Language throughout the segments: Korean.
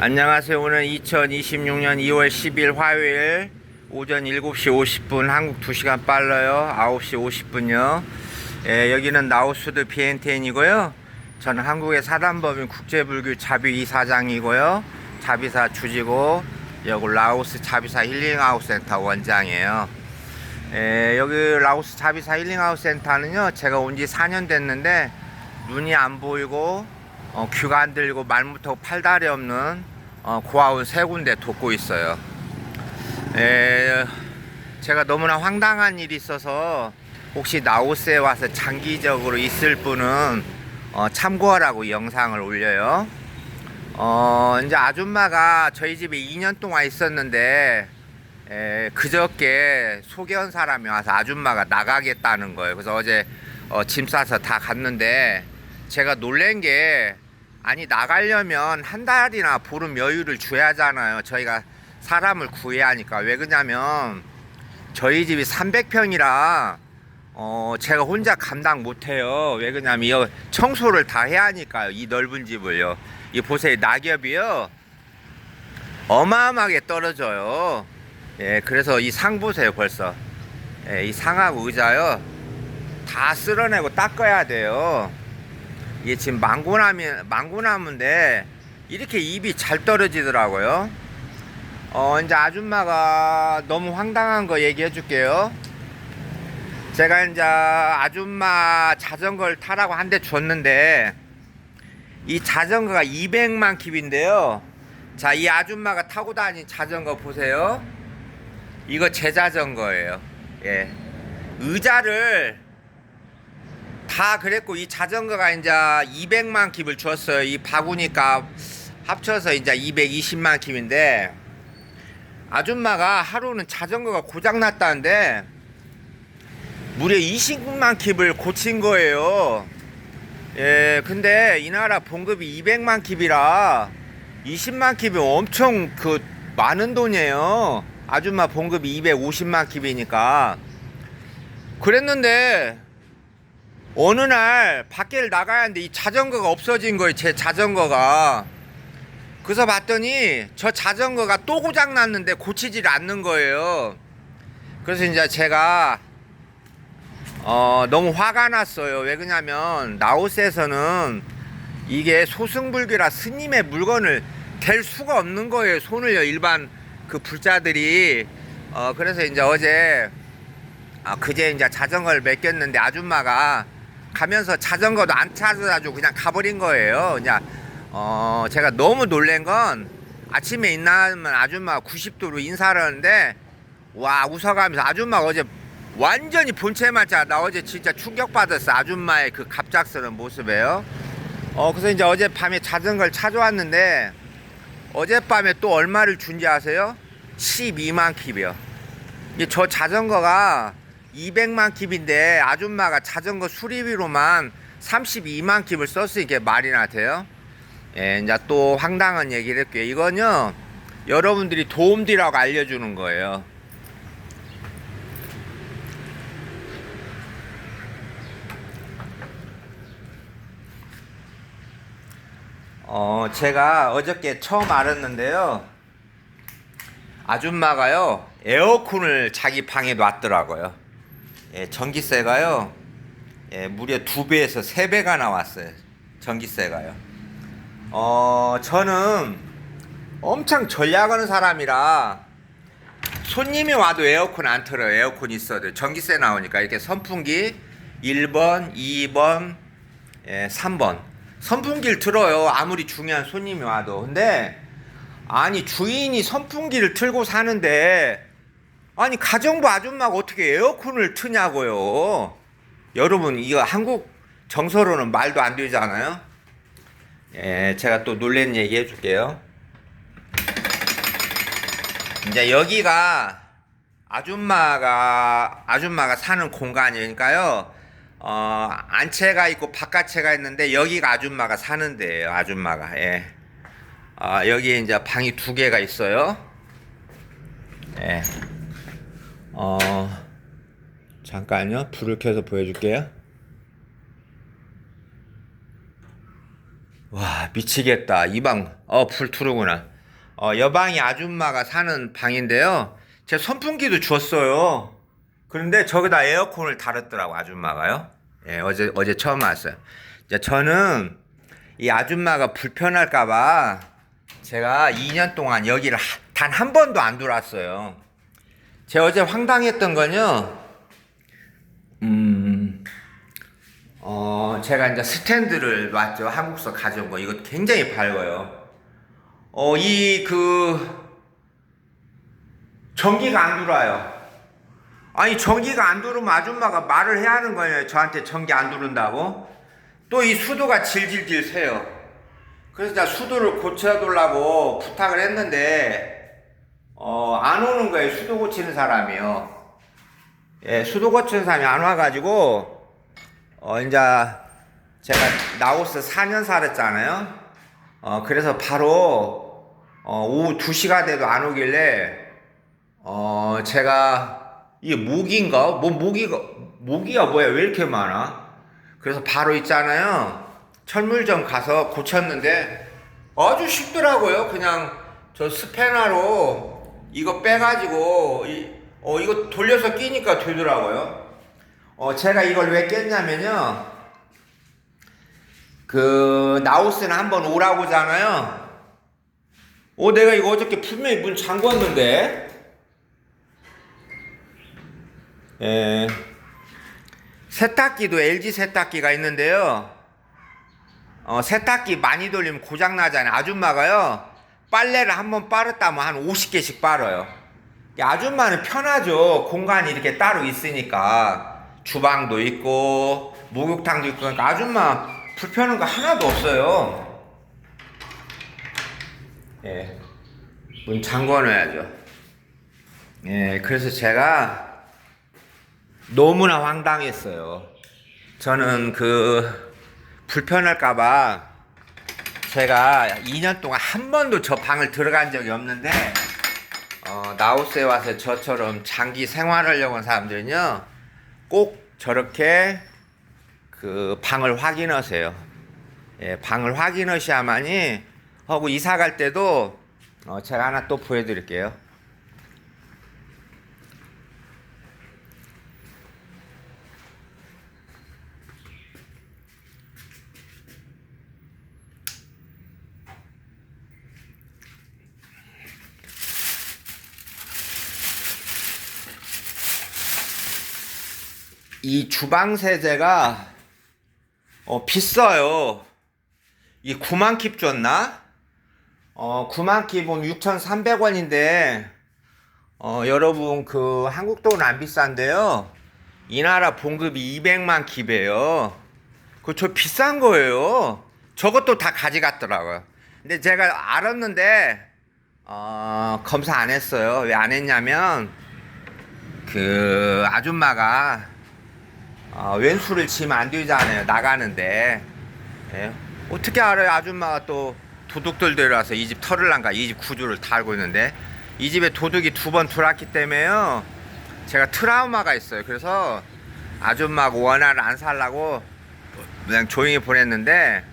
안녕하세요. 오늘 2026년 2월 10일 화요일 오전 7시 50분 한국 2시간 빨라요. 9시 50분요. 예, 여기는 나우스드 비엔텐이고요. 저는 한국의 사단법인 국제불교 자비 이사장이고요. 자비사 주지고 여기 라오스 자비사 힐링아웃 센터 원장이에요. 예, 여기 라오스 자비사 힐링아웃 센터는요. 제가 온 지 4년 됐는데 눈이 안 보이고 어, 귀가 안 들리고 말 못하고 팔다리 없는 어, 고아원 세 군데 돕고 있어요. 에, 제가 너무나 황당한 일이 있어서 혹시 나우스에 와서 장기적으로 있을 분은 어, 참고하라고 이 영상을 올려요. 어, 이제 아줌마가 저희 집에 2년 동안 있었는데 에, 그저께 소개한 사람이 와서 아줌마가 나가겠다는 거예요. 그래서 어제 어, 짐 싸서 다 갔는데 제가 놀란 게 아니 나가려면 한 달이나 보름 여유를 줘야 하잖아요. 저희가 사람을 구해야 하니까 왜 그러냐면 저희 집이 300평이라 어 제가 혼자 감당 못해요. 왜 그러냐면 이 청소를 다 해야 하니까요. 이 넓은 집을요. 이 보세요 낙엽이요 어마어마하게 떨어져요. 예 그래서 이 상 보세요 벌써 예, 이 상하고 의자요 다 쓸어내고 닦아야 돼요. 이게 지금 망고나무, 망고나무인데 이렇게 잎이 잘 떨어지더라고요. 어, 이제 아줌마가 너무 황당한 거 얘기해 줄게요. 제가 이제 아줌마 자전거를 타라고 한 대 줬는데 이 자전거가 200만 킵인데요. 자, 이 아줌마가 타고 다닌 자전거 보세요. 이거 제 자전거예요. 예. 의자를 다 그랬고 이 자전거가 이제 200만 킵을 줬어요. 이 바구니값 합쳐서 이제 220만 킵인데 아줌마가 하루는 자전거가 고장 났다는데 무려 20만 킵을 고친 거예요. 예, 근데 이 나라 봉급이 200만 킵이라 20만 킵이 엄청 그 많은 돈이에요. 아줌마 봉급이 250만 킵이니까 그랬는데 어느 날 밖에를 나가야 하는데 이 자전거가 없어진 거예요 제 자전거가. 그래서 봤더니 저 자전거가 또 고장 났는데 고치질 않는 거예요. 그래서 이제 제가 어 너무 화가 났어요. 왜 그러냐면 나우스에서는 이게 소승불교라 스님의 물건을 댈 수가 없는 거예요 손을요 일반 그 불자들이. 어 그래서 이제 어제 아, 그제 이제 자전거를 맡겼는데 아줌마가 가면서 자전거도 안 찾아가지고 그냥 가버린 거예요. 그냥 어 제가 너무 놀란 건 아침에 인나면 아줌마 90도로 인사를 하는데 와 웃어가면서 아줌마가 어제 완전히 본체 맞자 나 어제 진짜 충격받았어 아줌마의 그 갑작스러운 모습에요. 어 그래서 이제 어젯밤에 자전거를 찾아왔는데 어젯밤에 또 얼마를 준지 아세요? 12만 킵이요. 저 자전거가 200만 킵인데 아줌마가 자전거 수리비로만 32만 킵을 썼으니까 말이나 돼요. 예, 이제 또 황당한 얘기를 할게요. 이건요, 여러분들이 도움디라고 알려주는 거예요. 어, 제가 어저께 처음 알았는데요. 아줌마가요, 에어컨을 자기 방에 놨더라고요. 예, 전기세가요. 예, 무려 두 배에서 세 배가 나왔어요. 전기세가요. 어, 저는 엄청 전략하는 사람이라 손님이 와도 에어컨 안 틀어요. 에어컨 있어도 전기세 나오니까 이렇게 선풍기 1번, 2번, 예, 3번 선풍기를 틀어요. 아무리 중요한 손님이 와도. 근데 아니 주인이 선풍기를 틀고 사는데 아니 가정부 아줌마가 어떻게 에어컨을 트냐고요. 여러분 이거 한국 정서로는 말도 안 되잖아요. 예, 제가 또 놀란 얘기 해줄게요. 이제 여기가 아줌마가 아줌마가 사는 공간이니까요. 어, 안채가 있고 바깥채가 있는데 여기가 아줌마가 사는 데예요. 아줌마가 예. 아, 여기에 이제 방이 두 개가 있어요. 예. 어, 잠깐요. 불을 켜서 보여줄게요. 와 미치겠다. 이 방 어 불 투르구나. 어 여방이 아줌마가 사는 방인데요. 제 선풍기도 줬어요. 그런데 저기다 에어컨을 달았더라고 아줌마가요. 예 어제 어제 처음 왔어요. 저는 이 아줌마가 불편할까봐 제가 2년 동안 여기를 단 한 번도 안 들어왔어요 제가 어제 황당했던 건요 음 어, 제가 이제 스탠드를 놨죠. 한국서 가져온 거. 이거 굉장히 밝아요. 어, 이, 그, 전기가 안 들어와요. 아니, 전기가 안 들어오면 아줌마가 말을 해야 하는 거예요. 저한테 전기 안 들어온다고. 또 이 수도가 질질질 새요. 그래서 제가 수도를 고쳐달라고 부탁을 했는데, 어, 안 오는 거예요. 수도 고치는 사람이요. 예, 수도 고치는 사람이 안 와가지고, 어, 이제 제가 나우스 4년 살았잖아요. 어, 그래서 바로 어, 오후 2시가 돼도 안 오길래 어, 제가 이게 모기인가? 뭐 모기가 모기가 뭐야? 왜 이렇게 많아? 그래서 바로 있잖아요. 철물점 가서 고쳤는데 아주 쉽더라고요. 그냥 저 스패너로 이거 빼가지고 이, 어, 이거 돌려서 끼니까 되더라고요. 어, 제가 이걸 왜 깼냐면요. 그, 나우스는 한번 오라고 하잖아요. 어, 내가 이거 어저께 분명히 문 잠궜는데. 예. 세탁기도 LG 세탁기가 있는데요. 어, 세탁기 많이 돌리면 고장 나잖아요. 아줌마가요. 빨래를 한 번 빨았다면 한 50개씩 빨아요. 아줌마는 편하죠. 공간이 이렇게 따로 있으니까. 주방도 있고, 목욕탕도 있고, 그러니까 아줌마 불편한 거 하나도 없어요. 예. 문 잠궈 놔야죠. 예, 그래서 제가 너무나 황당했어요. 저는 그, 불편할까봐 제가 2년 동안 한 번도 저 방을 들어간 적이 없는데, 어, 나우스에 와서 저처럼 장기 생활하려고 하는 사람들은요, 꼭 저렇게 그 방을 확인하세요. 예, 방을 확인하셔야만이 하고 이사 갈 때도 어, 제가 하나 또 보여드릴게요. 이 주방 세제가 어, 비싸요. 이 9만 킵 줬나? 어, 9만 킵은 6,300원인데 어, 여러분 그 한국 돈은 안 비싼데요. 이 나라 봉급이 200만 킵이에요. 그저 비싼 거예요. 저것도 다 가져갔더라고요. 근데 제가 알았는데 어, 검사 안 했어요. 왜 안 했냐면 그 아줌마가 어, 왼수를 치면 안 되잖아요. 나가는데. 예? 어떻게 알아요? 아줌마가 또 도둑들 데려와서 이 집 털을 난가 이 집 구조를 다 알고 있는데 이 집에 도둑이 두 번 들어왔기 때문에요. 제가 트라우마가 있어요. 그래서 아줌마가 원화를 안 살라고 그냥 조용히 보냈는데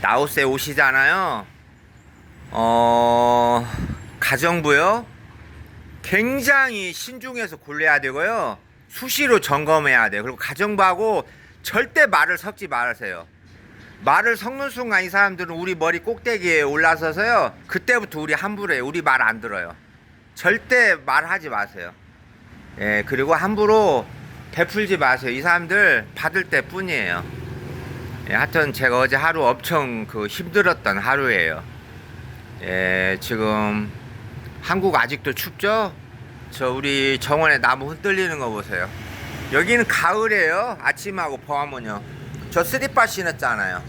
나우스에 오시잖아요. 어, 가정부요. 굉장히 신중해서 골라야 되고요. 수시로 점검해야 돼요. 그리고 가정부하고 절대 말을 섞지 말으세요. 말을 섞는 순간 이 사람들은 우리 머리 꼭대기에 올라서서요. 그때부터 우리 함부로 해요. 우리 말 안 들어요. 절대 말하지 마세요. 예, 그리고 함부로 베풀지 마세요. 이 사람들 받을 때 뿐이에요. 예, 하여튼 제가 어제 하루 엄청 그 힘들었던 하루예요. 예, 지금 한국 아직도 춥죠? 저 우리 정원에 나무 흔들리는 거 보세요. 여기는 가을이에요. 아침하고 범하면요. 저 쓰리빠 신었잖아요.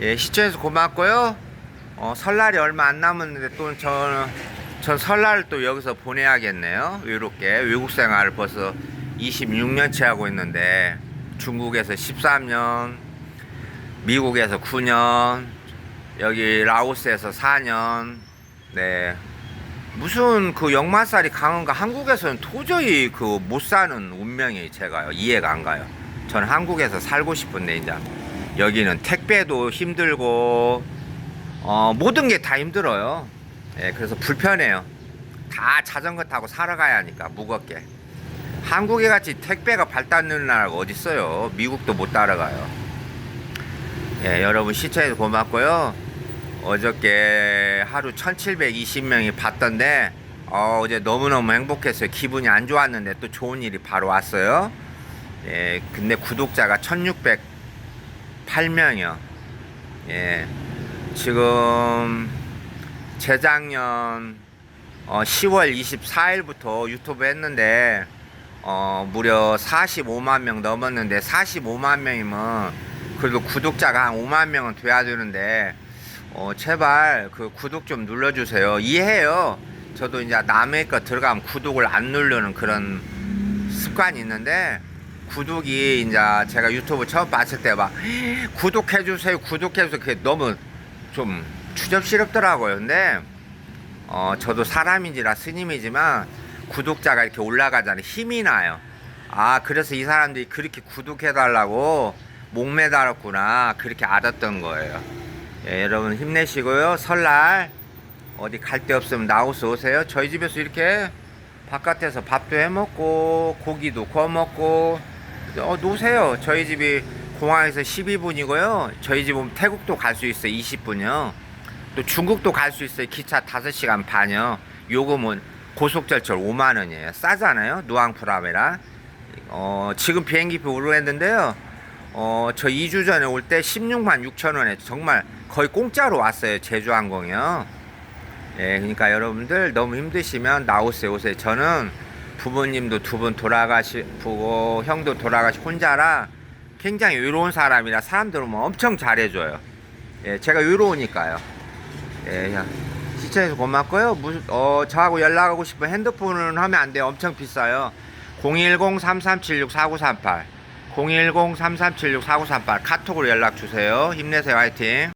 예, 시청해서 고맙고요. 어, 설날이 얼마 안 남았는데 또 저는 전 설날을 또 여기서 보내야겠네요. 외롭게 외국 생활을 벌써 26년째 하고 있는데 중국에서 13년, 미국에서 9년, 여기 라오스에서 4년, 네. 무슨 그 역마살이 강한가 한국에서는 도저히 그 못 사는 운명이 제가요 이해가 안 가요. 저는 한국에서 살고 싶은데 이제 여기는 택배도 힘들고 어, 모든 게 다 힘들어요. 예, 그래서 불편해요. 다 자전거 타고 살아가야 하니까 무겁게. 한국에 같이 택배가 발달되는 나라가 어디 있어요? 미국도 못 따라가요. 예, 여러분 시청해서 고맙고요. 어저께 하루 1720명이 봤던데 어, 어제 너무너무 행복했어요. 기분이 안 좋았는데 또 좋은 일이 바로 왔어요. 예, 근데 구독자가 1608명이요. 예, 지금 재작년 어, 10월 24일부터 유튜브 했는데 어, 무려 45만 명 넘었는데 45만 명이면 그래도 구독자가 한 5만 명은 돼야 되는데 어, 제발 그 구독 좀 눌러주세요. 이해해요. 저도 이제 남의 거 들어가면 구독을 안 누르는 그런 습관이 있는데 구독이 이제 제가 유튜브 처음 봤을 때 막 구독해주세요, 구독해주세요. 그게 너무 좀 추접스럽더라고요. 근데 어, 저도 사람인지라 스님이지만 구독자가 이렇게 올라가잖아요. 힘이 나요. 아, 그래서 이 사람들이 그렇게 구독해달라고 목매달았구나. 그렇게 알았던 거예요. 예, 여러분 힘내시고요. 설날 어디 갈 데 없으면 나오서 오세요. 저희 집에서 이렇게 바깥에서 밥도 해 먹고 고기도 구워 먹고 어, 노세요. 저희 집이 공항에서 12분이고요. 저희 집은 태국도 갈 수 있어요. 20분이요. 또 중국도 갈 수 있어요. 기차 5시간 반이요. 요금은 고속철철 5만 원이에요. 싸잖아요. 누앙프라메라. 어, 지금 비행기표 오르했는데요. 어, 저 2주 전에 올 때 16만 6천 원에 정말 거의 공짜로 왔어요. 제주항공이요. 예, 그러니까 여러분들 너무 힘드시면 나오세요. 오세요. 저는 부모님도 두 분 돌아가시고 형도 돌아가시고 혼자라 굉장히 외로운 사람이라 사람들은 뭐 엄청 잘해줘요. 예, 제가 외로우니까요. 예, 야, 시청해서 고맙고요. 무슨 어 저하고 연락하고 싶은 핸드폰은 하면 안 돼요. 엄청 비싸요. 010-3376-4938 010-3376-4938 카톡으로 연락 주세요. 힘내세요. 화이팅.